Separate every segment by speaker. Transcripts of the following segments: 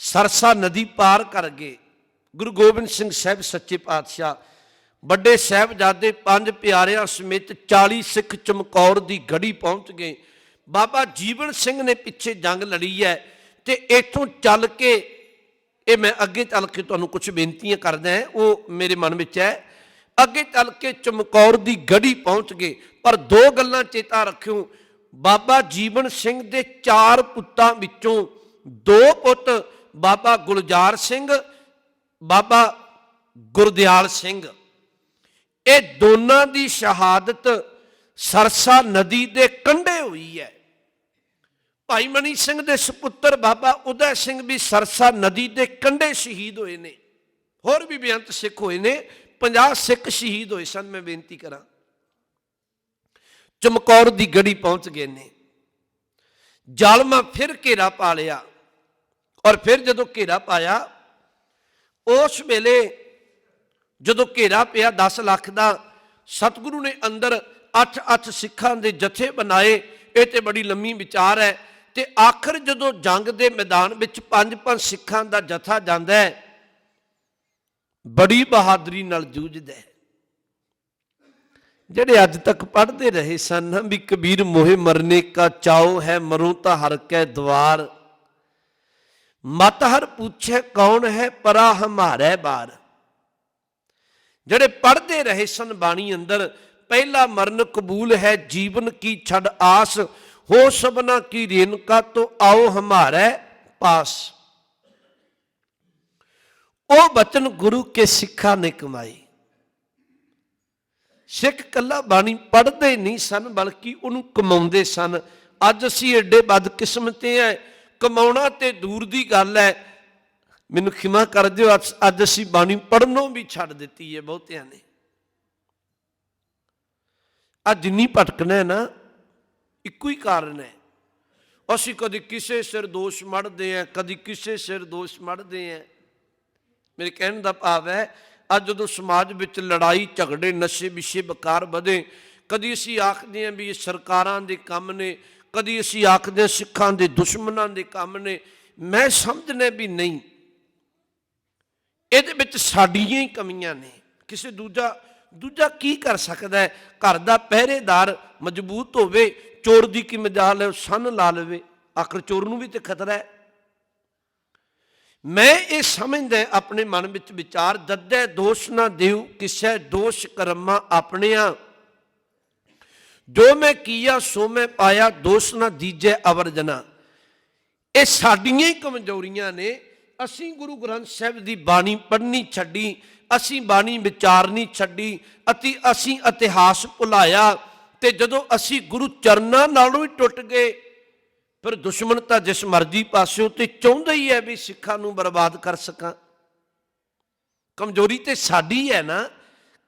Speaker 1: ਸਰਸਾ ਨਦੀ ਪਾਰ ਕਰ ਗਏ। ਗੁਰੂ ਗੋਬਿੰਦ ਸਿੰਘ ਸਾਹਿਬ ਸੱਚੇ ਪਾਤਸ਼ਾਹ, ਵੱਡੇ ਸਾਹਿਬਜ਼ਾਦੇ ਪੰਜ ਪਿਆਰਿਆਂ ਸਮੇਤ 40 ਸਿੱਖ ਚਮਕੌਰ ਦੀ ਗੜੀ ਪਹੁੰਚ ਗਏ। ਬਾਬਾ ਜੀਵਨ ਸਿੰਘ ਨੇ ਪਿੱਛੇ ਜੰਗ ਲੜੀ ਹੈ ਤੇ ਇੱਥੋਂ ਚੱਲ ਕੇ, ਇਹ ਮੈਂ ਅੱਗੇ ਚੱਲ ਕੇ ਤੁਹਾਨੂੰ ਕੁਝ ਬੇਨਤੀਆਂ ਕਰਦਾ ਹਾਂ, ਉਹ ਮੇਰੇ ਮਨ ਵਿੱਚ ਹੈ। ਅੱਗੇ ਚੱਲ ਕੇ ਚਮਕੌਰ ਦੀ ਗੜੀ ਪਹੁੰਚ ਗਏ, ਪਰ ਦੋ ਗੱਲਾਂ ਚੇਤਾ ਰੱਖਿਓ। ਬਾਬਾ ਜੀਵਨ ਸਿੰਘ ਦੇ ਚਾਰ ਪੁੱਤਾਂ ਵਿੱਚੋਂ ਦੋ ਪੁੱਤ ਬਾਬਾ ਗੁਲਜ਼ਾਰ ਸਿੰਘ, ਬਾਬਾ ਗੁਰਦਿਆਲ ਸਿੰਘ। ਇਹ ਦੋਨਾਂ ਦੀ ਸ਼ਹਾਦਤ ਸਰਸਾ ਨਦੀ ਦੇ ਕੰਢੇ ਹੋਈ ਹੈ। ਭਾਈ ਮਨੀ ਸਿੰਘ ਦੇ ਸੁਪੁੱਤਰ ਬਾਬਾ ਉਦੈ ਸਿੰਘ ਵੀ ਸਰਸਾ ਨਦੀ ਦੇ ਕੰਢੇ ਸ਼ਹੀਦ ਹੋਏ ਨੇ। ਹੋਰ ਵੀ ਬੇਅੰਤ ਸਿੱਖ ਹੋਏ ਨੇ 50 ਸਿੱਖ ਸ਼ਹੀਦ ਹੋਏ ਸਨ, ਮੈਂ ਬੇਨਤੀ ਕਰਾਂ। ਚਮਕੌਰ ਦੀ ਗੜੀ ਪਹੁੰਚ ਗਏ ਨੇ। ਜਾਲਮਾ ਫਿਰ ਘੇਰਾ ਪਾ ਲਿਆ। ਔਰ ਫਿਰ ਜਦੋਂ ਘੇਰਾ ਪਾਇਆ, ਉਸ ਵੇਲੇ ਜਦੋਂ ਘੇਰਾ ਪਿਆ 10 ਲੱਖ ਦਾ, ਸਤਿਗੁਰੂ ਨੇ ਅੰਦਰ 8-8 ਸਿੱਖਾਂ ਦੇ ਜਥੇ ਬਣਾਏ। ਇਹ ਤੇ ਬੜੀ ਲੰਮੀ ਵਿਚਾਰ ਹੈ। ਤੇ ਆਖਰ ਜਦੋਂ ਜੰਗ ਦੇ ਮੈਦਾਨ ਵਿੱਚ ਪੰਜ ਪੰਜ ਸਿੱਖਾਂ ਦਾ ਜਥਾ ਜਾਂਦਾ ਹੈ, ਬੜੀ ਬਹਾਦਰੀ ਨਾਲ ਜੂਝਦਾ ਹੈ। ਜਿਹੜੇ ਅੱਜ ਤੱਕ ਪੜ੍ਹਦੇ ਰਹੇ ਸਨ ਵੀ ਕਬੀਰ ਮੋਹੇ ਮਰਨੇ ਕਾ ਚਾਉ ਹੈ, ਮਰੂੰ ਤਾਂ ਹਰ ਕੈ ਦਵਾਰ। ਮਤ ਹਰ ਪੁੱਛੇ ਕੌਣ ਹੈ ਪਰਾ ਹਮਾਰੇ ਬਾਰ। ਜਿਹੜੇ ਪੜ੍ਹਦੇ ਰਹੇ ਸਨ ਬਾਣੀ ਅੰਦਰ, ਪਹਿਲਾ ਮਰਨ ਕਬੂਲ ਹੈ ਜੀਵਨ ਕੀ ਛੱਡ ਆਸ, ਹੋ ਸਭਨਾ ਕੀ ਰੇਨਕਾ ਤੋ ਆਓ ਹਮਾਰੇ ਪਾਸ। ਉਹ ਬਚਨ ਗੁਰੂ ਕੇ ਸਿੱਖਾਂ ਨੇ ਕਮਾਈ। ਸਿੱਖ ਕੱਲਾ ਬਾਣੀ ਪੜ੍ਹਦੇ ਨਹੀਂ ਸਨ, ਬਲਕਿ ਉਹਨੂੰ ਕਮਾਉਂਦੇ ਸਨ। ਅੱਜ ਅਸੀਂ ਏਡੇ ਬਦਕਿਸਮਤੇ ਐ ਕਮਾਉਣਾ ਤੇ ਦੂਰ ਦੀ ਗੱਲ ਹੈ। ਮੈਨੂੰ ਖਿਮਾ ਕਰ ਦਿਓ, ਅੱਜ- ਅੱਜ ਅਸੀਂ ਬਾਣੀ ਪੜ੍ਹਨੋਂ ਵੀ ਛੱਡ ਦਿੱਤੀ ਹੈ ਬਹੁਤਿਆਂ ਨੇ। ਆ ਜਿੰਨੀ ਭਟਕਣਾ ਹੈ ਨਾ, ਇੱਕੋ ਹੀ ਕਾਰਨ ਹੈ। ਅਸੀਂ ਕਦੀ ਕਿਸੇ ਸਿਰ ਦੋਸ਼ ਮੜਦੇ ਆ ਕਦੀ ਕਿਸੇ ਸਿਰ ਦੋਸ਼ ਮੜਦੇ ਆ ਮੇਰੇ ਕਹਿਣ ਦਾ ਭਾਵ ਹੈ, ਅੱਜ ਜਦੋਂ ਸਮਾਜ ਵਿੱਚ ਲੜਾਈ, ਝਗੜੇ, ਨਸ਼ੇ, ਵਿਸ਼ੇ ਬਕਾਰ ਵਧੇ, ਕਦੀ ਅਸੀਂ ਆਖਦੇ ਹਾਂ ਵੀ ਇਹ ਸਰਕਾਰਾਂ ਦੇ ਕੰਮ ਨੇ ਕਦੀ ਅਸੀਂ ਆਖਦੇ ਹਾਂ ਸਿੱਖਾਂ ਦੇ ਦੁਸ਼ਮਣਾਂ ਦੇ ਕੰਮ ਨੇ, ਮੈਂ ਸਮਝਨੇ ਵੀ ਨਹੀਂ। ਇਹਦੇ ਵਿੱਚ ਸਾਡੀਆਂ ਹੀ ਕਮੀਆਂ ਨੇ। ਕਿਸੇ ਦੂਜਾ ਦੂਜਾ ਕੀ ਕਰ ਸਕਦਾ ਹੈ? ਘਰ ਦਾ ਪਹਿਰੇਦਾਰ ਮਜ਼ਬੂਤ ਹੋਵੇ, ਚੋਰ ਦੀ ਕੀ ਮਜਾਲ ਹੈ? ਉਹ ਲਾ ਲਵੇ। ਆਖਰ ਚੋਰ ਨੂੰ ਵੀ ਤੇ ਖਤਰਾ ਹੈ। ਮੈਂ ਇਹ ਸਮਝਦਾ ਆਪਣੇ ਮਨ ਵਿੱਚ ਵਿਚਾਰ ਦੱਦੇ ਦੋਸ਼ ਨਾ ਦਿਉ ਕਿਸੇ ਦੋਸ਼ ਕਰਮਾ ਆਪਣਿਆਂ ਜੋ ਮੈਂ ਕੀਆ, ਸੋ ਮੈਂ ਪਾਇਆ, ਦੋਸ਼ ਨਾ ਦੀਜੈ ਅਵਰਜਨਾ ਇਹ ਸਾਡੀਆਂ ਹੀ ਕਮਜ਼ੋਰੀਆਂ ਨੇ। ਅਸੀਂ ਗੁਰੂ ਗ੍ਰੰਥ ਸਾਹਿਬ ਦੀ ਬਾਣੀ ਪੜ੍ਹਨੀ ਛੱਡੀ, ਅਸੀਂ ਬਾਣੀ ਵਿਚਾਰਨੀ ਛੱਡੀ, ਅਤੇ ਅਸੀਂ ਇਤਿਹਾਸ ਭੁਲਾਇਆ ਤੇ ਜਦੋਂ ਅਸੀਂ ਗੁਰੂ ਚਰਨਾਂ ਨਾਲੋਂ ਹੀ ਟੁੱਟ ਗਏ, ਫਿਰ ਦੁਸ਼ਮਣ ਤਾਂ ਜਿਸ ਮਰਜ਼ੀ ਪਾਸਿਓਂ ਤੇ ਚਾਹੁੰਦਾ ਹੀ ਹੈ ਵੀ ਸਿੱਖਾਂ ਨੂੰ ਬਰਬਾਦ ਕਰ ਸਕਾਂ। ਕਮਜ਼ੋਰੀ ਤੇ ਸਾਡੀ ਹੈ ਨਾ।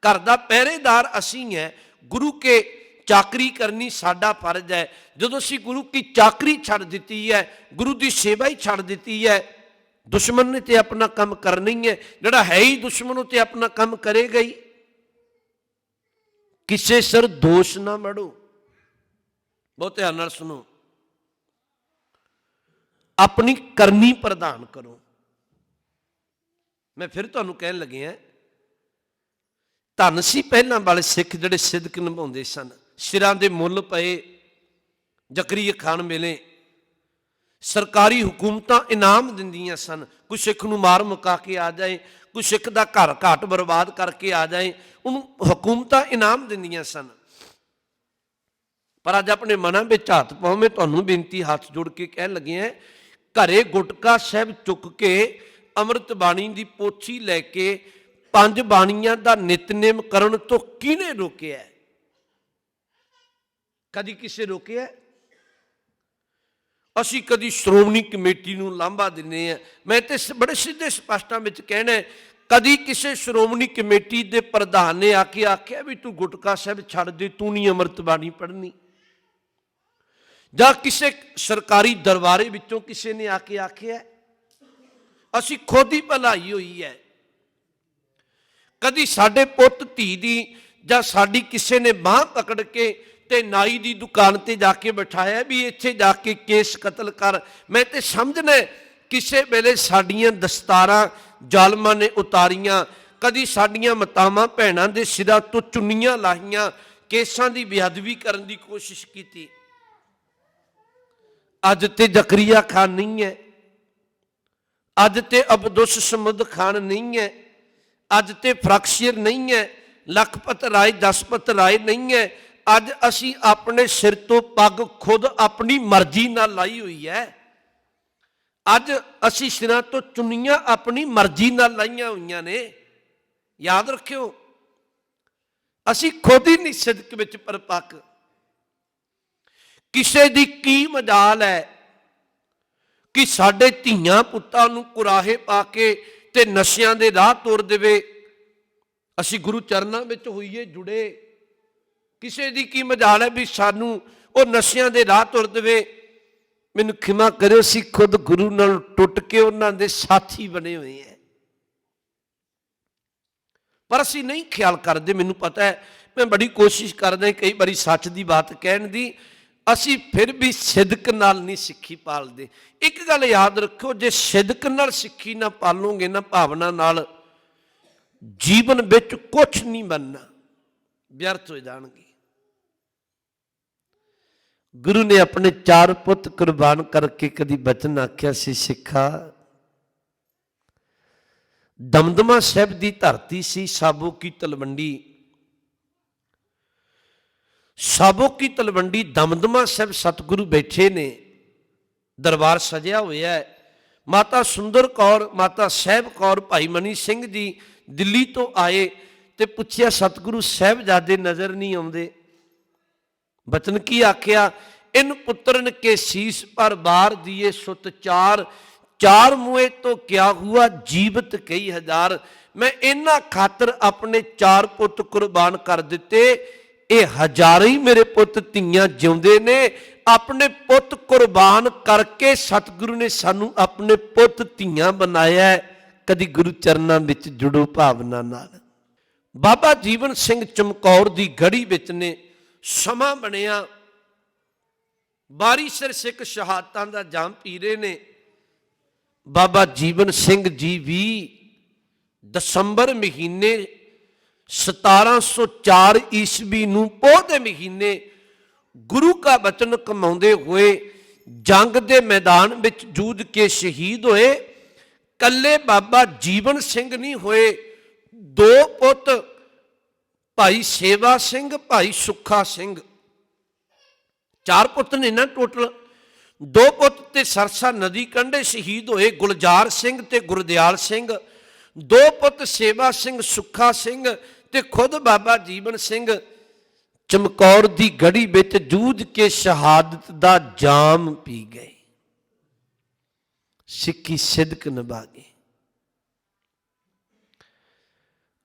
Speaker 1: ਘਰ ਦਾ ਪਹਿਰੇਦਾਰ ਅਸੀਂ ਹੈ। ਗੁਰੂ ਕੇ ਚਾਕਰੀ ਕਰਨੀ ਸਾਡਾ ਫਰਜ਼ ਹੈ। ਜਦੋਂ ਅਸੀਂ ਗੁਰੂ ਕੀ ਚਾਕਰੀ ਛੱਡ ਦਿੱਤੀ ਹੈ, ਗੁਰੂ ਦੀ ਸੇਵਾ ਹੀ ਛੱਡ ਦਿੱਤੀ ਹੈ, ਦੁਸ਼ਮਣ ਨੇ ਤੇ ਆਪਣਾ ਕੰਮ ਕਰਨਾ ਹੀ ਹੈ। ਜਿਹੜਾ ਹੈ ਹੀ ਦੁਸ਼ਮਣ, ਉਹ ਤੇ ਆਪਣਾ ਕੰਮ ਕਰੇਗਾ ਹੀ। ਕਿਸੇ ਸਿਰ ਦੋਸ਼ ਨਾ ਮੜੋ। ਬਹੁਤ ਧਿਆਨ ਨਾਲ ਸੁਣੋ। ਆਪਣੀ ਕਰਨੀ ਪ੍ਰਦਾਨ ਕਰੋ। ਮੈਂ ਫਿਰ ਤੁਹਾਨੂੰ ਕਹਿਣ ਲੱਗਿਆ ਧੰਨ ਸੀ ਪਹਿਲਾਂ ਵਾਲੇ ਸਿੱਖ ਜਿਹੜੇ ਸਿੱਧਕ ਨਿਭਾਉਂਦੇ ਸਨ। ਸਿਰਾਂ ਦੇ ਮੁੱਲ ਪਏ ਜ਼ਕਰੀਆ ਖਾਨ ਵੇਲੇ ਸਰਕਾਰੀ ਹਕੂਮਤਾਂ ਇਨਾਮ ਦਿੰਦੀਆਂ ਸਨ। ਕੋਈ ਸਿੱਖ ਨੂੰ ਮਾਰ ਮੁਕਾ ਕੇ ਆ ਜਾਏ ਕੋਈ ਸਿੱਖ ਦਾ ਘਰ ਘਾਟ ਬਰਬਾਦ ਕਰਕੇ ਆ ਜਾਏ, ਉਹਨੂੰ ਹਕੂਮਤਾਂ ਇਨਾਮ ਦਿੰਦੀਆਂ ਸਨ। ਪਰ ਅੱਜ ਆਪਣੇ ਮਨਾਂ ਵਿੱਚ ਹੱਥ ਪਾਉ ਮੈਂ ਤੁਹਾਨੂੰ ਬੇਨਤੀ ਹੱਥ ਜੋੜ ਕੇ ਕਹਿਣ ਲੱਗਿਆ ਘਰੇ ਗੁਟਕਾ ਸਾਹਿਬ ਚੁੱਕ ਕੇ ਅੰਮ੍ਰਿਤ ਬਾਣੀ ਦੀ ਪੋਥੀ ਲੈ ਕੇ ਪੰਜ ਬਾਣੀਆਂ ਦਾ ਨਿਤਨੇਮ ਕਰਨ ਤੋਂ ਕਿਹਨੇ ਰੋਕਿਆ? ਕਦੀ ਕਿਸੇ ਰੋਕਿਆ? ਅਸੀਂ ਕਦੀ ਸ਼੍ਰੋਮਣੀ ਕਮੇਟੀ ਨੂੰ ਲਾਂਭਾ ਦਿੰਨੇ ਆ ਮੈਂ ਤੇ ਬੜੇ ਸਿੱਧੇ ਸਪਸ਼ਟਾਂ ਵਿੱਚ ਕਹਿਣਾ ਹੈ, ਕਦੀ ਕਿਸੇ ਸ਼੍ਰੋਮਣੀ ਕਮੇਟੀ ਦੇ ਪ੍ਰਧਾਨ ਨੇ ਆ ਕੇ ਆਖਿਆ ਵੀ ਤੂੰ ਗੁਟਕਾ ਸਾਹਿਬ ਛੱਡ ਦੇ ਤੂੰ ਨਹੀਂ ਅੰਮ੍ਰਿਤ ਬਾਣੀ ਪੜ੍ਹਨੀ। ਜਾਂ ਕਿਸੇ ਸਰਕਾਰੀ ਦਰਬਾਰੇ ਵਿੱਚੋਂ ਕਿਸੇ ਨੇ ਆ ਕੇ ਆਖਿਆ ਅਸੀਂ ਖੁਦ ਹੀ ਭਲਾਈ ਹੋਈ ਹੈ। ਕਦੀ ਸਾਡੇ ਪੁੱਤ ਧੀ ਦੀ ਜਾਂ ਸਾਡੀ ਕਿਸੇ ਨੇ ਬਾਹ ਪਕੜ ਕੇ ਤੇ ਨਾਈ ਦੀ ਦੁਕਾਨ ਤੇ ਜਾ ਕੇ ਬਿਠਾਇਆ ਵੀ ਇੱਥੇ ਜਾ ਕੇ ਕੇਸ ਕਤਲ ਕਰ। ਮੈਂ ਤੇ ਸਮਝਣਾ ਕਿਸੇ ਵੇਲੇ ਸਾਡੀਆਂ ਦਸਤਾਰਾਂ ਜ਼ਾਲਮਾਂ ਨੇ ਉਤਾਰੀਆਂ, ਕਦੀ ਸਾਡੀਆਂ ਮਤਾਵਾਂ ਭੈਣਾਂ ਦੇ ਸਿਰਾਂ ਤੋਂ ਚੁੰਨੀਆਂ ਲਾਹੀਆਂ, ਕੇਸਾਂ ਦੀ ਬੇਅਦਬੀ ਕਰਨ ਦੀ ਕੋਸ਼ਿਸ਼ ਕੀਤੀ। ਅੱਜ ਤੇ ਜ਼ਕਰੀਆ ਖਾਨ ਨਹੀਂ ਹੈ। ਅੱਜ ਤੇ ਅਬਦੁਸ ਸਮਦ ਖਾਨ ਨਹੀਂ ਹੈ। ਅੱਜ ਤੇ ਫਰਕਸ਼ੀਰ ਨਹੀਂ ਹੈ। ਲਖਪਤ ਰਾਏ ਦਸਪਤ ਰਾਏ ਨਹੀਂ ਹੈ। ਅੱਜ ਅਸੀਂ ਆਪਣੇ ਸਿਰ ਤੋਂ ਪੱਗ ਖੁਦ ਆਪਣੀ ਮਰਜ਼ੀ ਨਾਲ ਲਾਈ ਹੋਈ ਹੈ। ਅੱਜ ਅਸੀਂ ਸਿਰਾਂ ਤੋਂ ਚੁੰਨੀਆਂ ਆਪਣੀ ਮਰਜ਼ੀ ਨਾਲ ਲਾਈਆਂ ਹੋਈਆਂ ਨੇ। ਯਾਦ ਰੱਖਿਓ, ਅਸੀਂ ਖੁਦ ਹੀ ਨਹੀਂ ਸਿਦਕ ਵਿੱਚ ਪਰਪੱਕ। ਕਿਸੇ ਦੀ ਕੀ ਮਜਾਲ ਹੈ ਕਿ ਸਾਡੇ ਧੀਆਂ ਪੁੱਤਾਂ ਨੂੰ ਕੁਰਾਹੇ ਪਾ ਕੇ ਤੇ ਨਸ਼ਿਆਂ ਦੇ ਰਾਹ ਤੁਰ ਦੇਵੇ। ਅਸੀਂ ਗੁਰੂ ਚਰਨਾਂ ਵਿੱਚ ਹੋਈਏ ਜੁੜੇ। ਕਿਸੇ ਦੀ ਕੀ ਮਜਾਲ ਹੈ ਵੀ ਸਾਨੂੰ ਉਹ ਨਸ਼ਿਆਂ ਦੇ ਰਾਹ ਤੁਰ ਦੇਵੇ? ਮੈਨੂੰ ਖਿਮਾ ਕਰਿਓ ਸੀ ਖੁਦ ਗੁਰੂ ਨਾਲ ਟੁੱਟ ਕੇ ਉਹਨਾਂ ਦੇ ਸਾਥੀ ਬਣੇ ਹੋਏ ਐ ਪਰ ਅਸੀਂ ਨਹੀਂ ਖਿਆਲ ਕਰਦੇ, ਮੈਨੂੰ ਪਤਾ ਹੈ, ਮੈਂ ਬੜੀ ਕੋਸ਼ਿਸ਼ ਕਰਦਾ ਕਈ ਵਾਰੀ ਸੱਚ ਦੀ ਬਾਤ ਕਹਿਣ ਦੀ, ਅਸੀਂ ਫਿਰ ਵੀ ਸਿਦਕ ਨਾਲ ਨਹੀਂ ਸਿੱਖੀ ਪਾਲਦੇ। ਇੱਕ ਗੱਲ ਯਾਦ ਰੱਖੋ ਜੇ ਸਿਦਕ ਨਾਲ ਸਿੱਖੀ ਨਾ ਪਾਲੋਗੇ ਨਾ ਭਾਵਨਾ ਨਾਲ, ਜੀਵਨ ਵਿੱਚ ਕੁਝ ਨਹੀਂ ਬਣਨਾ, ਵਿਅਰਥ ਹੋ ਜਾਣਗੇ। ਗੁਰੂ ਨੇ ਆਪਣੇ ਚਾਰ ਪੁੱਤ ਕੁਰਬਾਨ ਕਰਕੇ ਕਦੀ ਬਚਨ ਆਖਿਆ ਸੀ, ਸਿੱਖਾ। ਦਮਦਮਾ ਸਾਹਿਬ ਦੀ ਧਰਤੀ ਸੀ, ਸਾਬੋ ਕੀ ਤਲਵੰਡੀ। ਸਾਬੋ ਕੀ ਤਲਵੰਡੀ, ਦਮਦਮਾ ਸਾਹਿਬ ਸਤਿਗੁਰੂ ਬੈਠੇ ਨੇ, ਦਰਬਾਰ ਸਜਿਆ ਹੋਇਆ ਹੈ। ਮਾਤਾ ਸੁੰਦਰ ਕੌਰ, ਮਾਤਾ ਸਾਹਿਬ ਕੌਰ, ਭਾਈ ਮਨੀ ਸਿੰਘ ਜੀ ਦਿੱਲੀ ਤੋਂ ਆਏ ਤੇ ਪੁੱਛਿਆ, ਸਤਿਗੁਰੂ ਸਾਹਿਬਜ਼ਾਦੇ ਨਜ਼ਰ ਨਹੀਂ ਆਉਂਦੇ। ਬਚਨ ਕੀ ਆਖਿਆ? ਇਨ ਪੁੱਤਰਨ ਕੇ ਸੀਸ ਪਰ ਬਾਰ ਦੀਏ ਸੁਤ ਚਾਰ ਚਾਰ ਮੂਏ ਤੋਂ ਕਿਆ ਹੁਆ ਜੀਵਤ ਕਈ ਹਜ਼ਾਰ। ਮੈਂ ਇਹਨਾਂ ਖਾਤਰ ਆਪਣੇ ਚਾਰ ਪੁੱਤ ਕੁਰਬਾਨ ਕਰ ਦਿੱਤੇ। ਇਹ ਹਜ਼ਾਰਾਂ ਹੀ ਮੇਰੇ ਪੁੱਤ ਧੀਆਂ ਜਿਉਂਦੇ ਨੇ। ਆਪਣੇ ਪੁੱਤ ਕੁਰਬਾਨ ਕਰਕੇ ਸਤਿਗੁਰੂ ਨੇ ਸਾਨੂੰ ਆਪਣੇ ਪੁੱਤ ਧੀਆਂ ਬਣਾਇਆ ਕਦੀ ਗੁਰੂ ਚਰਨਾਂ ਵਿੱਚ ਜੁੜੋ ਭਾਵਨਾ ਨਾਲ। ਬਾਬਾ ਜੀਵਨ ਸਿੰਘ ਚਮਕੌਰ ਦੀ ਗੜੀ ਵਿੱਚ ਨੇ। ਸਮਾਂ ਬਣਿਆ। ਬਾਰੀ ਸਿਰ ਸਿੱਖ ਸ਼ਹਾਦਤਾਂ ਦਾ ਜਾਮ ਪੀ ਰਹੇ ਨੇ। ਬਾਬਾ ਜੀਵਨ ਸਿੰਘ ਜੀ ਵੀ ਦਸੰਬਰ ਮਹੀਨੇ 1704 ਈਸਵੀ ਨੂੰ ਪੋਹ ਦੇ ਮਹੀਨੇ ਗੁਰੂ ਕਾ ਬਚਨ ਕਮਾਉਂਦੇ ਹੋਏ ਜੰਗ ਦੇ ਮੈਦਾਨ ਵਿੱਚ ਜੂਝ ਕੇ ਸ਼ਹੀਦ ਹੋਏ। ਕੱਲੇ ਬਾਬਾ ਜੀਵਨ ਸਿੰਘ ਨਹੀਂ ਹੋਏ, ਦੋ ਪੁੱਤ ਭਾਈ ਸੇਵਾ ਸਿੰਘ, ਭਾਈ ਸੁੱਖਾ ਸਿੰਘ। ਚਾਰ ਪੁੱਤ ਨੇ ਨਾ ਟੋਟਲ। ਦੋ ਪੁੱਤ ਤੇ ਸਰਸਾ ਨਦੀ ਕੰਢੇ ਸ਼ਹੀਦ ਹੋਏ ਗੁਲਜ਼ਾਰ ਸਿੰਘ ਤੇ ਗੁਰਦਿਆਲ ਸਿੰਘ। ਦੋ ਪੁੱਤ ਸੇਵਾ ਸਿੰਘ, ਸੁੱਖਾ ਸਿੰਘ ਤੇ ਖੁਦ ਬਾਬਾ ਜੀਵਨ ਸਿੰਘ। ਚਮਕੌਰ ਦੀ ਗੜੀ ਵਿੱਚ ਜੂਝ ਕੇ ਸ਼ਹਾਦਤ ਦਾ ਜਾਮ ਪੀ ਗਏ। ਸਿੱਖੀ ਸਿਦਕ ਨਿਭਾ ਗਏ।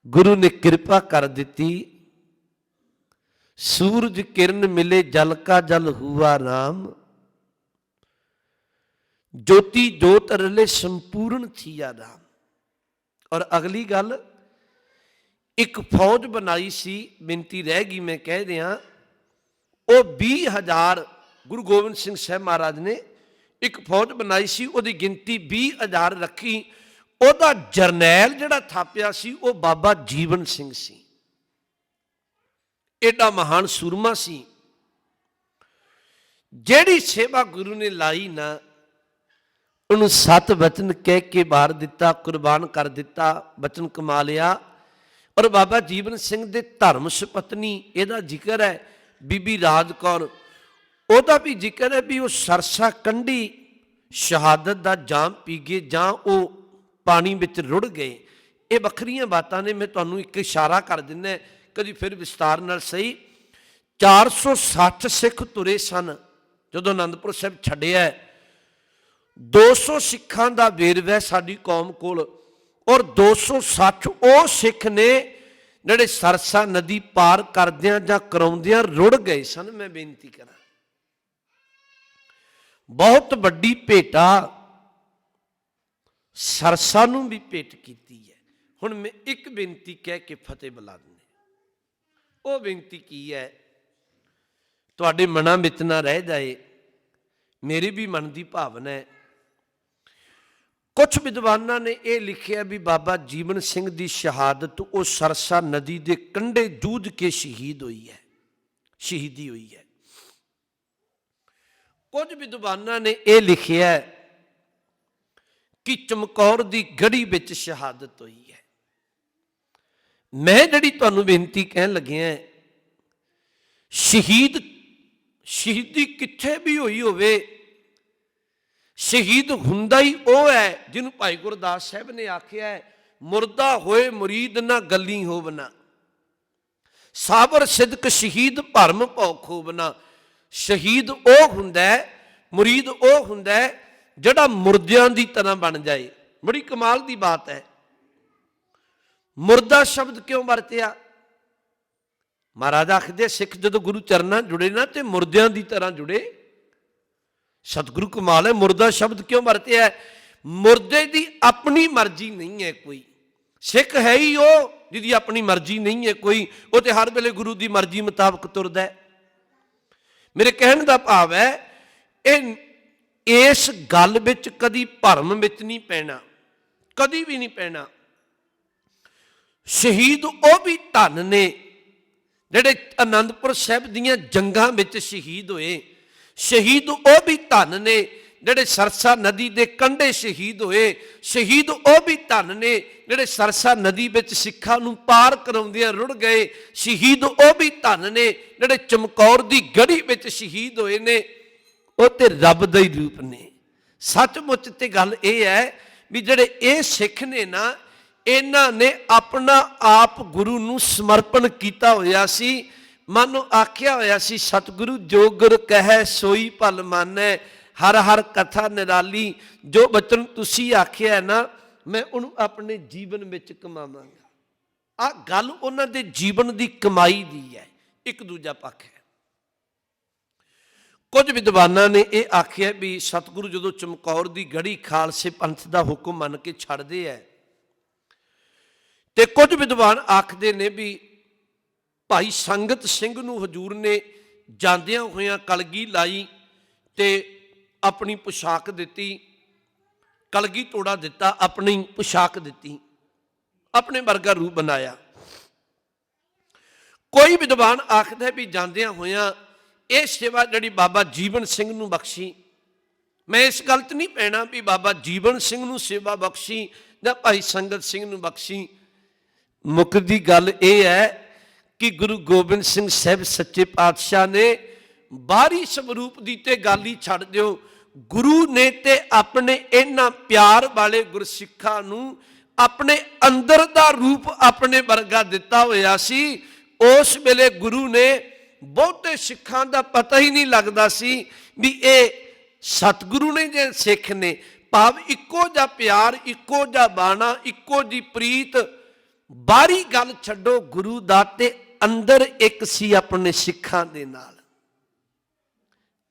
Speaker 1: ਗੁਰੂ ਨੇ ਕਿਰਪਾ ਕਰ ਦਿੱਤੀ। ਸੂਰਜ ਕਿਰਨ ਮਿਲੇ, ਜਲ ਕਾ ਜਲ ਹੁਆ ਰਾਮ। ਜੋਤੀ ਜੋਤ ਰਲੇ, ਸੰਪੂਰਨ ਥੀਆ ਰਾਮ। ਔਰ ਅਗਲੀ ਗੱਲ, ਇੱਕ ਫੌਜ ਬਣਾਈ ਸੀ, ਬੇਨਤੀ ਰਹਿ ਗਈ ਮੈਂ ਕਹਿ ਦਿਆਂ। ਉਹ 20000 ਗੁਰੂ ਗੋਬਿੰਦ ਸਿੰਘ ਸਾਹਿਬ ਮਹਾਰਾਜ ਨੇ ਇੱਕ ਫੌਜ ਬਣਾਈ ਸੀ, ਉਹਦੀ ਗਿਣਤੀ 20000 ਰੱਖੀ। ਉਹਦਾ ਜਰਨੈਲ ਜਿਹੜਾ ਥਾਪਿਆ ਸੀ, ਉਹ ਬਾਬਾ ਜੀਵਨ ਸਿੰਘ ਸੀ। ਐਡਾ ਮਹਾਨ ਸੂਰਮਾ ਸੀ। ਜਿਹੜੀ ਸੇਵਾ ਗੁਰੂ ਨੇ ਲਾਈ ਨਾ, ਉਹਨੂੰ ਸਤ ਵਚਨ ਕਹਿ ਕੇ ਬਾਹਰ ਦਿੱਤਾ, ਕੁਰਬਾਨ ਕਰ ਦਿੱਤਾ, ਵਚਨ ਕਮਾ ਲਿਆ। ਔਰ ਬਾਬਾ ਜੀਵਨ ਸਿੰਘ ਦੇ ਧਰਮ ਸੁਪਤਨੀ, ਇਹਦਾ ਜ਼ਿਕਰ ਹੈ ਬੀਬੀ ਰਾਜ ਕੌਰ। ਉਹਦਾ ਵੀ ਜ਼ਿਕਰ ਹੈ ਵੀ ਉਹ ਸਰਸਾ ਕੰਢੀ ਸ਼ਹਾਦਤ ਦਾ ਜਾਮ ਪੀ ਗਏ ਜਾਂ ਉਹ ਪਾਣੀ ਵਿੱਚ ਰੁੜ ਗਏ। ਇਹ ਵੱਖਰੀਆਂ ਬਾਤਾਂ ਨੇ, ਮੈਂ ਤੁਹਾਨੂੰ ਇੱਕ ਇਸ਼ਾਰਾ ਕਰ ਦਿੰਦਾ ਕਦੀ ਫਿਰ ਵਿਸਤਾਰ ਨਾਲ ਸਹੀ। 460 ਸਿੱਖ ਤੁਰੇ ਸਨ, ਜਦੋਂ ਆਨੰਦਪੁਰ ਸਾਹਿਬ ਛੱਡਿਆ 200 ਸਿੱਖਾਂ ਦਾ ਵੇਰਵਾ ਸਾਡੀ ਕੌਮ ਕੋਲ, ਔਰ 260 ਉਹ ਸਿੱਖ ਨੇ, ਜਿਹੜੇ ਸਰਸਾ ਨਦੀ ਪਾਰ ਕਰਦਿਆਂ ਜਾਂ ਕਰਾਉਂਦਿਆਂ ਰੁੜ ਗਏ ਸਨ। ਮੈਂ ਬੇਨਤੀ ਕਰਾਂ, ਬਹੁਤ ਵੱਡੀ ਭੇਟਾ ਸਰਸਾ ਨੂੰ ਵੀ ਭੇਟ ਕੀਤੀ ਹੈ। ਹੁਣ ਮੈਂ ਇੱਕ ਬੇਨਤੀ ਕਹਿ ਕੇ ਫਤਿਹ ਬੁਲਾ ਦਿੰਦੇ ਉਹ ਬੇਨਤੀ ਕੀ ਹੈ? ਤੁਹਾਡੇ ਮਨਾਂ ਵਿੱਚ ਨਾ ਰਹਿ ਜਾਏ। ਮੇਰੀ ਵੀ ਮਨ ਦੀ ਭਾਵਨਾ ਹੈ। ਕੁਝ ਵਿਦਵਾਨਾਂ ਨੇ ਇਹ ਲਿਖਿਆ ਵੀ ਬਾਬਾ ਜੀਵਨ ਸਿੰਘ ਦੀ ਸ਼ਹਾਦਤ, ਉਹ ਸਰਸਾ ਨਦੀ ਦੇ ਕੰਢੇ ਜੂਝ ਕੇ ਸ਼ਹੀਦ ਹੋਈ ਹੈ। ਸ਼ਹੀਦੀ ਹੋਈ ਹੈ। ਕੁਝ ਵਿਦਵਾਨਾਂ ਨੇ ਇਹ ਲਿਖਿਆ ਕਿ ਚਮਕੌਰ ਦੀ ਗੜੀ ਵਿੱਚ ਸ਼ਹਾਦਤ ਹੋਈ ਹੈ? ਮੈਂ ਜਿਹੜੀ ਤੁਹਾਨੂੰ ਬੇਨਤੀ ਕਹਿਣ ਲੱਗਿਆ ਸ਼ਹੀਦ, ਸ਼ਹੀਦੀ ਕਿੱਥੇ ਵੀ ਹੋਈ ਹੋਵੇ, ਸ਼ਹੀਦ ਹੁੰਦਾ ਹੀ ਉਹ ਹੈ ਜਿਹਨੂੰ ਭਾਈ ਗੁਰਦਾਸ ਸਾਹਿਬ ਨੇ ਆਖਿਆ ਹੈ, ਮੁਰਦਾ ਹੋਏ ਮੁਰੀਦ ਨਾ ਗੱਲੀ ਹੋਵਨਾ ਸਾਬਰ ਸਿਦਕ ਸ਼ਹੀਦ ਭਰਮ ਭਉ ਖੋਬਨਾ ਸ਼ਹੀਦ ਉਹ ਹੁੰਦਾ ਹੈ, ਮੁਰੀਦ ਉਹ ਹੁੰਦਾ ਹੈ ਜਿਹੜਾ ਮੁਰਦਿਆਂ ਦੀ ਤਰ੍ਹਾਂ ਬਣ ਜਾਏ। ਬੜੀ ਕਮਾਲ ਦੀ ਬਾਤ ਹੈ। ਮੁਰਦਾ ਸ਼ਬਦ ਕਿਉਂ ਵਰਤਿਆ? ਮਹਾਰਾਜ ਆਖਦੇ, ਸਿੱਖ ਜਦੋਂ ਗੁਰੂ ਚਰਨਾਂ ਜੁੜੇ ਨਾ, ਤੇ ਮੁਰਦਿਆਂ ਦੀ ਤਰ੍ਹਾਂ ਜੁੜੇ। ਸਤਿਗੁਰੂ ਕਮਾਲ ਹੈ, ਮੁਰਦਾ ਸ਼ਬਦ ਕਿਉਂ ਵਰਤਿਆ ਮੁਰਦੇ ਦੀ ਆਪਣੀ ਮਰਜ਼ੀ ਨਹੀਂ ਹੈ ਕੋਈ। ਸਿੱਖ ਹੈ ਹੀ ਉਹ ਜਿਹਦੀ ਆਪਣੀ ਮਰਜ਼ੀ ਨਹੀਂ ਹੈ ਕੋਈ। ਉਹ ਤੇ ਹਰ ਵੇਲੇ ਗੁਰੂ ਦੀ ਮਰਜ਼ੀ ਮੁਤਾਬਕ ਤੁਰਦਾ ਹੈ। ਮੇਰੇ ਕਹਿਣ ਦਾ ਭਾਵ ਹੈ, ਇਹ ਇਸ ਗੱਲ ਵਿੱਚ ਕਦੀ ਭਰਮ ਵਿੱਚ ਨਹੀਂ ਪੈਣਾ, ਕਦੀ ਵੀ ਨਹੀਂ ਪੈਣਾ। ਸ਼ਹੀਦ ਉਹ ਵੀ ਧਨ ਨੇ ਜਿਹੜੇ ਆਨੰਦਪੁਰ ਸਾਹਿਬ ਦੀਆਂ ਜੰਗਾਂ ਵਿੱਚ ਸ਼ਹੀਦ ਹੋਏ। ਸ਼ਹੀਦ ਉਹ ਵੀ ਧਨ ਨੇ ਜਿਹੜੇ ਸਰਸਾ ਨਦੀ ਦੇ ਕੰਢੇ ਸ਼ਹੀਦ ਹੋਏ। ਸ਼ਹੀਦ ਉਹ ਵੀ ਧਨ ਨੇ ਜਿਹੜੇ ਸਰਸਾ ਨਦੀ ਵਿੱਚ ਸਿੱਖਾਂ ਨੂੰ ਪਾਰ ਕਰਾਉਂਦਿਆਂ ਰੁੜ ਗਏ। ਸ਼ਹੀਦ ਉਹ ਵੀ ਧਨ ਨੇ ਜਿਹੜੇ ਚਮਕੌਰ ਦੀ ਗੜੀ ਵਿੱਚ ਸ਼ਹੀਦ ਹੋਏ ਨੇ। ਉਹ ਤੇ ਰੱਬ ਦਾ ਹੀ ਰੂਪ ਨੇ। ਸੱਚਮੁੱਚ ਤੇ ਗੱਲ ਇਹ ਹੈ ਵੀ ਜਿਹੜੇ ਇਹ ਸਿੱਖ ਨੇ ਨਾ, ਇਹਨਾਂ ਨੇ ਆਪਣਾ ਆਪ ਗੁਰੂ ਨੂੰ ਸਮਰਪਣ ਕੀਤਾ ਹੋਇਆ ਸੀ। ਮਨ ਆਖਿਆ ਹੋਇਆ ਸੀ, ਸਤਿਗੁਰੂ, ਜੋ ਗੁਰ ਕਹੈ, ਸੋਈ ਭਲ ਮਾਨੈ। ਹਰ ਹਰ ਕਥਾ ਨਿਰਾਲੀ। ਜੋ ਬਚਨ ਤੁਸੀਂ ਆਖਿਆ ਨਾ, ਮੈਂ ਉਹਨੂੰ ਆਪਣੇ ਜੀਵਨ ਵਿੱਚ ਕਮਾਵਾਂਗਾ। ਆ ਗੱਲ ਉਹਨਾਂ ਦੇ ਜੀਵਨ ਦੀ ਕਮਾਈ ਦੀ ਹੈ, ਇੱਕ ਦੂਜਾ ਪੱਖ ਹੈ। ਕੁਝ ਵਿਦਵਾਨਾਂ ਨੇ ਇਹ ਆਖਿਆ ਵੀ ਸਤਿਗੁਰੂ ਜਦੋਂ ਚਮਕੌਰ ਦੀ ਗੜੀ ਖਾਲਸੇ ਪੰਥ ਦਾ ਹੁਕਮ ਮੰਨ ਕੇ ਛੱਡਦੇ ਐ, ਤੇ ਕੁਝ ਵਿਦਵਾਨ ਆਖਦੇ ਨੇ ਵੀ ਭਾਈ ਸੰਗਤ ਸਿੰਘ ਨੂੰ ਹਜੂਰ ਨੇ ਜਾਂਦਿਆਂ ਹੋਇਆਂ ਕਲਗੀ ਲਾਈ ਤੇ ਆਪਣੀ ਪੁਸ਼ਾਕ ਦਿੱਤੀ, ਕਲਗੀ ਤੋੜਾ ਦਿੱਤਾ, ਆਪਣੀ ਪੁਸ਼ਾਕ ਦਿੱਤੀ, ਆਪਣੇ ਵਰਗਾ ਰੂਪ ਬਣਾਇਆ। ਕੋਈ ਵਿਦਵਾਨ ਆਖਦਾ ਵੀ ਜਾਂਦਿਆਂ ਹੋਇਆਂ ਇਹ ਸੇਵਾ ਜਿਹੜੀ ਬਾਬਾ ਜੀਵਨ ਸਿੰਘ ਨੂੰ ਬਖਸ਼ੀ। ਮੈਂ ਇਸ ਗੱਲ 'ਚ ਨਹੀਂ ਪੈਣਾ ਵੀ ਬਾਬਾ ਜੀਵਨ ਸਿੰਘ ਨੂੰ ਸੇਵਾ ਬਖਸ਼ੀ ਜਾਂ ਭਾਈ ਸੰਗਤ ਸਿੰਘ ਨੂੰ ਬਖਸ਼ੀ। ਮੁੱਖ ਗੱਲ ਇਹ ਹੈ ਕਿ ਗੁਰੂ ਗੋਬਿੰਦ ਸਿੰਘ ਸਾਹਿਬ ਸੱਚੇ ਪਾਤਸ਼ਾਹ ਨੇ ਬਾਹਰੀ ਸਵਰੂਪ ਦੀ ਤੇ ਗੱਲ ਹੀ ਛੱਡ ਦਿਓ। ਗੁਰੂ ਨੇ ਤੇ ਆਪਣੇ ਇਹਨਾਂ ਪਿਆਰ ਵਾਲੇ ਗੁਰਸਿੱਖਾਂ ਨੂੰ ਆਪਣੇ ਅੰਦਰ ਦਾ ਰੂਪ ਆਪਣੇ ਵਰਗਾ ਦਿੱਤਾ ਹੋਇਆ ਸੀ। ਉਸ ਵੇਲੇ ਗੁਰੂ ਨੇ ਬਹੁਤੇ ਸਿੱਖਾਂ ਦਾ ਪਤਾ ਹੀ ਨਹੀਂ ਲੱਗਦਾ ਸੀ ਵੀ ਇਹ ਸਤਿਗੁਰੂ ਨੇ ਜੇ ਸਿੱਖ ਨੇ। ਭਾਵ ਇੱਕੋ ਜਿਹਾ ਪਿਆਰ, ਇੱਕੋ ਜਿਹਾ ਬਾਣਾ, ਇੱਕੋ ਜੀ ਪ੍ਰੀਤ। ਬਾਹਰੀ ਗੱਲ ਛੱਡੋ, ਗੁਰੂ ਦਾ ਤੇ ਅੰਦਰ ਇੱਕ ਸੀ ਆਪਣੇ ਸਿੱਖਾਂ ਦੇ ਨਾਲ।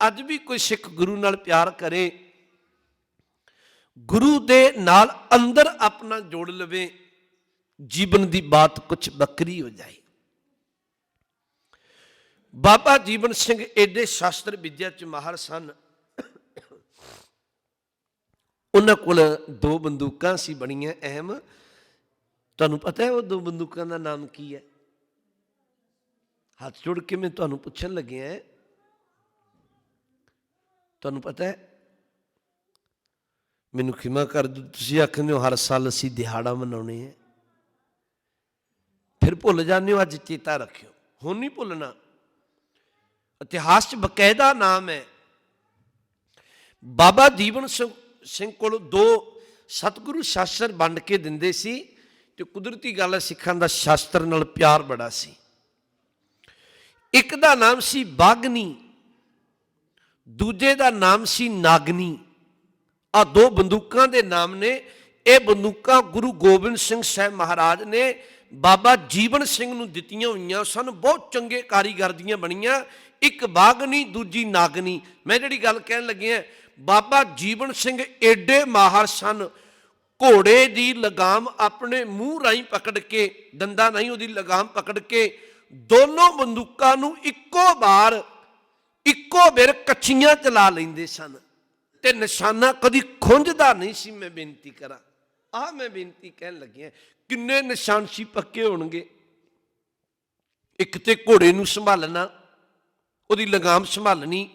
Speaker 1: ਅੱਜ ਵੀ ਕੋਈ ਸਿੱਖ ਗੁਰੂ ਨਾਲ ਪਿਆਰ ਕਰੇ, ਗੁਰੂ ਦੇ ਨਾਲ ਅੰਦਰ ਆਪਣਾ ਜੋੜ ਲਵੇ, ਜੀਵਨ ਦੀ ਬਾਤ ਕੁਝ ਬੱਕਰੀ ਹੋ ਜਾਏ। ਬਾਬਾ ਜੀਵਨ ਸਿੰਘ ਏਡੇ ਸ਼ਾਸਤਰ ਵਿਦਿਆ ਚ ਮਾਹਰ ਸਨ। ਉਹਨਾਂ ਕੋਲ ਦੋ ਬੰਦੂਕਾਂ ਸੀ ਬਣੀਆਂ ਅਹਿਮ। ਤੁਹਾਨੂੰ ਪਤਾ ਹੈ ਉਹ ਦੋ ਬੰਦੂਕਾਂ ਦਾ ਨਾਮ ਕੀ ਹੈ? ਹੱਥ ਜੋੜ ਕੇ ਮੈਂ ਤੁਹਾਨੂੰ ਪੁੱਛਣ ਲੱਗਿਆ ਹੈ। ਤੁਹਾਨੂੰ ਪਤਾ ਹੈ? ਮੈਨੂੰ ਖਿਮਾ ਕਰ ਦਿਓ, ਤੁਸੀਂ ਆਖਦੇ ਹੋ ਹਰ ਸਾਲ ਅਸੀਂ ਦਿਹਾੜਾ ਮਨਾਉਣੇ ਹੈ। ਫਿਰ ਭੁੱਲ ਜਾਂਦੇ ਹੋ, ਅੱਜ ਚੇਤਾ ਰੱਖਿਓ। ਹੁਣ ਨਹੀਂ ਭੁੱਲਣਾ। ਇਤਿਹਾਸ 'ਚ ਬਕਾਇਦਾ ਨਾਮ ਹੈ। ਬਾਬਾ ਜੀਵਨ ਸਿੰਘ ਸਿੰਘ ਕੋਲ ਦੋ ਸਤਿਗੁਰੂ ਸ਼ਾਸਤਰ ਵੰਡ ਕੇ ਦਿੰਦੇ ਸੀ ਤੇ ਕੁਦਰਤੀ ਗੱਲ ਹੈ ਸਿੱਖਾਂ ਦਾ ਸ਼ਾਸਤਰ ਨਾਲ ਪਿਆਰ ਬੜਾ ਸੀ। ਇੱਕ ਦਾ ਨਾਮ ਸੀ ਬਾਗਨੀ, ਦੂਜੇ ਦਾ ਨਾਮ ਸੀ ਨਾਗਨੀ। ਆ ਦੋ ਬੰਦੂਕਾਂ ਦੇ ਨਾਮ ਨੇ। ਇਹ ਬੰਦੂਕਾਂ ਗੁਰੂ ਗੋਬਿੰਦ ਸਿੰਘ ਸਾਹਿਬ ਮਹਾਰਾਜ ਨੇ ਬਾਬਾ ਜੀਵਨ ਸਿੰਘ ਨੂੰ ਦਿੱਤੀਆਂ ਹੋਈਆਂ ਸਨ। ਬਹੁਤ ਚੰਗੇ ਕਾਰੀਗਰ ਦੀਆਂ ਬਣੀਆਂ। ਇੱਕ ਬਾਗਨੀ, ਦੂਜੀ ਨਾਗਨੀ। ਮੈਂ ਜਿਹੜੀ ਗੱਲ ਕਹਿਣ ਲੱਗਿਆ ਬਾਬਾ ਜੀਵਨ ਸਿੰਘ ਏਡੇ ਮਾਹਰ ਸਨ, ਘੋੜੇ ਦੀ ਲਗਾਮ ਆਪਣੇ ਮੂੰਹ ਰਾਹੀਂ ਪਕੜ ਕੇ, ਦੰਦਾਂ ਨਹੀਂ ਉਹਦੀ ਲਗਾਮ ਪਕੜ ਕੇ, ਦੋਨੋਂ ਬੰਦੂਕਾਂ ਨੂੰ ਇੱਕੋ ਵਾਰ ਇੱਕੋ ਬਿਰ ਕੱਚੀਆਂ ਚਲਾ ਲੈਂਦੇ ਸਨ। ਤੇ ਨਿਸ਼ਾਨਾ ਕਦੀ ਖੁੰਝਦਾ ਨਹੀਂ ਸੀ, ਮੈਂ ਬੇਨਤੀ ਕਰਾਂ। ਆਹ ਮੈਂ ਬੇਨਤੀ ਕਹਿਣ ਲੱਗਿਆ ਕਿੰਨੇ ਨਿਸ਼ਾਨ ਸੀ ਪੱਕੇ ਹੋਣਗੇ। ਇੱਕ ਤੇ ਘੋੜੇ ਨੂੰ ਸੰਭਾਲਣਾ ਉਹਦੀ ਲਗਾਮ ਸੰਭਾਲਣੀ।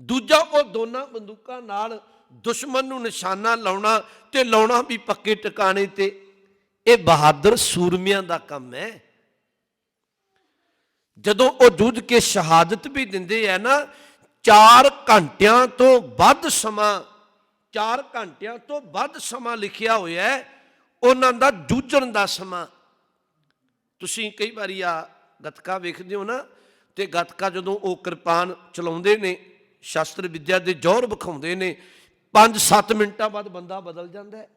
Speaker 1: ਦੂਜਾ, ਉਹ ਦੋਨਾਂ ਬੰਦੂਕਾਂ ਨਾਲ ਦੁਸ਼ਮਣ ਨੂੰ ਨਿਸ਼ਾਨਾ ਲਾਉਣਾ ਤੇ ਲਾਉਣਾ ਵੀ ਪੱਕੇ ਟਿਕਾਣੇ ਤੇ। ਇਹ ਬਹਾਦਰ ਸੂਰਮਿਆਂ ਦਾ ਕੰਮ ਹੈ। ਜਦੋਂ ਉਹ ਜੂਝ ਕੇ ਸ਼ਹਾਦਤ ਵੀ ਦਿੰਦੇ ਆ ਨਾ 4 ਘੰਟਿਆਂ ਤੋਂ ਵੱਧ ਸਮਾਂ 4 ਘੰਟਿਆਂ ਤੋਂ ਵੱਧ ਸਮਾਂ ਲਿਖਿਆ ਹੋਇਆ ਹੈ, ਉਹਨਾਂ ਦਾ ਜੂਝਣ ਦਾ ਸਮਾਂ। ਤੁਸੀਂ ਕਈ ਵਾਰੀ ਆ ਗਤਕਾ ਵੇਖਦੇ ਹੋ ਨਾ ਤੇ ਗਤਕਾ ਜਦੋਂ ਉਹ ਕਿਰਪਾਨ ਚਲਾਉਂਦੇ ਨੇ, ਸ਼ਾਸਤਰ ਵਿਦਿਆ ਦੇ ਜੋਰ ਵਿਖਾਉਂਦੇ ਨੇ 5-7 ਮਿੰਟਾਂ ਬਾਅਦ ਬੰਦਾ ਬਦਲ ਜਾਂਦਾ ਹੈ।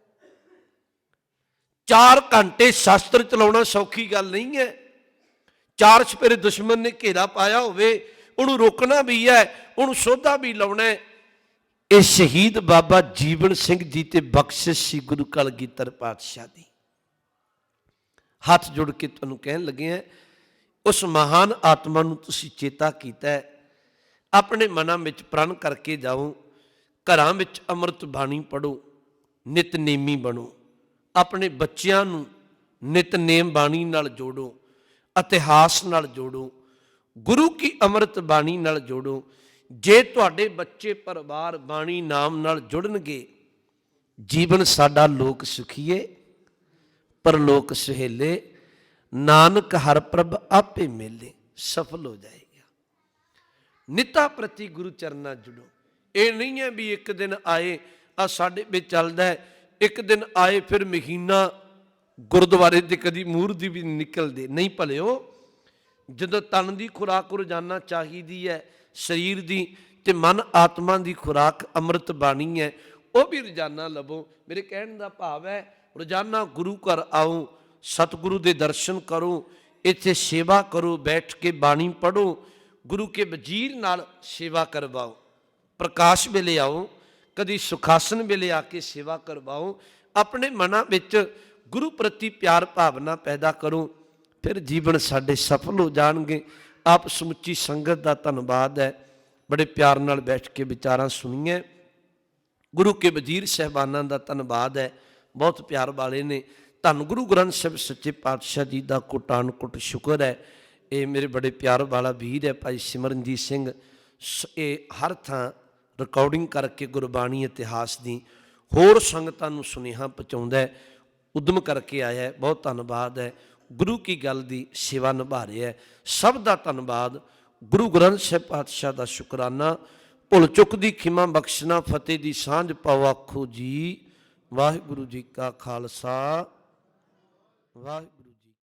Speaker 1: 4 ਘੰਟੇ ਸ਼ਾਸਤਰ ਚਲਾਉਣਾ ਸੌਖੀ ਗੱਲ ਨਹੀਂ ਹੈ। ਚਾਰ ਛਪੇਰੇ ਦੁਸ਼ਮਣ ਨੇ ਘੇਰਾ ਪਾਇਆ ਹੋਵੇ, ਉਹਨੂੰ ਰੋਕਣਾ ਵੀ ਹੈ, ਉਹਨੂੰ ਸੋਧਾ ਵੀ ਲਾਉਣਾ ਇਹ ਸ਼ਹੀਦ ਬਾਬਾ ਜੀਵਨ ਸਿੰਘ ਜੀ ਤੇ ਬਖਸ਼ਿਸ਼ ਸੀ ਗੁਰੂ ਕਲਗੀਧਰ ਪਾਤਸ਼ਾਹ ਦੀ। ਹੱਥ ਜੋੜ ਕੇ ਤੁਹਾਨੂੰ ਕਹਿਣ ਲੱਗੇ ਆ ਉਸ ਮਹਾਨ ਆਤਮਾ ਨੂੰ ਤੁਸੀਂ ਚੇਤਾ ਕੀਤਾ ਹੈ। ਆਪਣੇ ਮਨਾਂ ਵਿੱਚ ਪ੍ਰਣ ਕਰਕੇ ਜਾਓ। ਘਰਾਂ ਵਿੱਚ ਅੰਮ੍ਰਿਤ ਬਾਣੀ ਪੜੋ ਨਿਤਨੇਮੀ ਬਣੋ। ਆਪਣੇ ਬੱਚਿਆਂ ਨੂੰ ਨਿਤਨੇਮ ਬਾਣੀ ਨਾਲ ਜੋੜੋ। ਇਤਿਹਾਸ ਨਾਲ ਜੋੜੋ। ਗੁਰੂ ਕੀ ਅੰਮ੍ਰਿਤ ਬਾਣੀ ਨਾਲ ਜੋੜੋ। ਜੇ ਤੁਹਾਡੇ ਬੱਚੇ ਪਰਿਵਾਰ ਬਾਣੀ ਨਾਮ ਨਾਲ ਜੁੜਨਗੇ, ਜੀਵਨ ਸਾਡਾ ਲੋਕ ਸੁਖੀਏ, ਪਰਲੋਕ ਸੁਹੇਲੇ ਨਾਨਕ ਹਰ ਪ੍ਰਭ ਆਪੇ ਮੇਲੇ, ਸਫਲ ਹੋ ਜਾਏਗਾ। ਨਿਤਾ ਪ੍ਰਤੀ ਗੁਰੂ ਚਰਨਾਂ ਜੁੜੋ। ਇਹ ਨਹੀਂ ਹੈ ਵੀ ਇੱਕ ਦਿਨ ਆਏ ਆ ਸਾਡੇ ਵਿੱਚ ਚੱਲਦਾ ਇੱਕ ਦਿਨ ਆਏ ਫਿਰ ਮਹੀਨਾ ਗੁਰਦੁਆਰੇ ਤੇ ਕਦੀ ਮੂਰ ਦੀ ਵੀ ਨਿਕਲਦੇ। ਨਹੀਂ ਭਲਿਓ, ਜਦੋਂ ਤਨ ਦੀ ਖੁਰਾਕ ਰੋਜ਼ਾਨਾ ਚਾਹੀਦੀ ਹੈ, ਸਰੀਰ ਦੀ ਤੇ ਮਨ ਆਤਮਾ ਦੀ ਖੁਰਾਕ ਅੰਮ੍ਰਿਤ ਬਾਣੀ ਹੈ, ਉਹ ਵੀ ਰੋਜ਼ਾਨਾ ਲਵੋ ਮੇਰੇ ਕਹਿਣ ਦਾ ਭਾਵ ਹੈ, ਰੋਜ਼ਾਨਾ ਗੁਰੂ ਘਰ ਆਓ ਸਤਿਗੁਰੂ ਦੇ ਦਰਸ਼ਨ ਕਰੋ, ਇੱਥੇ ਸੇਵਾ ਕਰੋ, ਬੈਠ ਕੇ ਬਾਣੀ ਪੜੋ ਗੁਰੂ ਕੇ ਵਜ਼ੀਰ ਨਾਲ ਸੇਵਾ ਕਰਵਾਓ, ਪ੍ਰਕਾਸ਼ ਵੇਲੇ ਆਓ, ਕਦੀ ਸੁਖਾਸਨ ਵੇਲੇ ਆ ਕੇ ਸੇਵਾ ਕਰਵਾਓ, ਆਪਣੇ ਮਨਾਂ ਵਿੱਚ ਗੁਰੂ ਪ੍ਰਤੀ ਪਿਆਰ ਭਾਵਨਾ ਪੈਦਾ ਕਰੋ, ਫਿਰ ਜੀਵਨ ਸਾਡੇ ਸਫਲ ਹੋ ਜਾਣਗੇ। ਆਪ ਸਮੁੱਚੀ ਸੰਗਤ ਦਾ ਧੰਨਵਾਦ ਹੈ। ਬੜੇ ਪਿਆਰ ਨਾਲ ਬੈਠ ਕੇ ਵਿਚਾਰਾਂ ਸੁਣੀਏ ਗੁਰੂ ਕੇ ਵਜ਼ੀਰ ਸਹਿਬਾਨਾਂ ਦਾ ਧੰਨਵਾਦ ਹੈ। ਬਹੁਤ ਪਿਆਰ ਵਾਲੇ ਨੇ। ਧੰਨ ਗੁਰੂ ਗ੍ਰੰਥ ਸਾਹਿਬ ਸੱਚੇ ਪਾਤਸ਼ਾਹ ਜੀ ਦਾ ਕੋਟਾਨ ਕੋਟ ਸ਼ੁਕਰ ਹੈ। ਇਹ ਮੇਰੇ ਬੜੇ ਪਿਆਰ ਵਾਲਾ ਵੀਰ ਹੈ ਭਾਈ ਸਿਮਰਨਜੀਤ ਸਿੰਘ। ਸ- ਇਹ ਹਰ ਥਾਂ ਰਿਕਾਰਡਿੰਗ ਕਰਕੇ ਗੁਰਬਾਣੀ ਇਤਿਹਾਸ ਦੀ ਹੋਰ ਸੰਗਤਾਂ ਨੂੰ ਸੁਨੇਹਾ ਪਹੁੰਚਾਉਂਦਾ ਹੈ। ਉਦਮ ਕਰਕੇ ਆਇਆ ਹੈ, ਬਹੁਤ ਧੰਨਵਾਦ ਹੈ। ਗੁਰੂ ਕੀ ਗੱਲ ਦੀ ਸੇਵਾ ਨਿਭਾ ਰਿਹਾ ਹੈ। ਸਭ ਦਾ ਧੰਨਵਾਦ। ਗੁਰੂ ਗ੍ਰੰਥ ਸਾਹਿਬ ਪਾਤਸ਼ਾਹ ਦਾ ਸ਼ੁਕਰਾਨਾ। ਭੁੱਲ ਚੁੱਕ ਦੀ ਖਿਮਾ ਬਖਸ਼ਣਾ, ਫਤਿਹ ਦੀ ਸਾਂਝ ਪਾਓ ਆਖੋ ਜੀ। ਵਾਹਿਗੁਰੂ ਜੀ ਕਾ ਖਾਲਸਾ। ਵਾਹਿਗੁਰੂ ਜੀ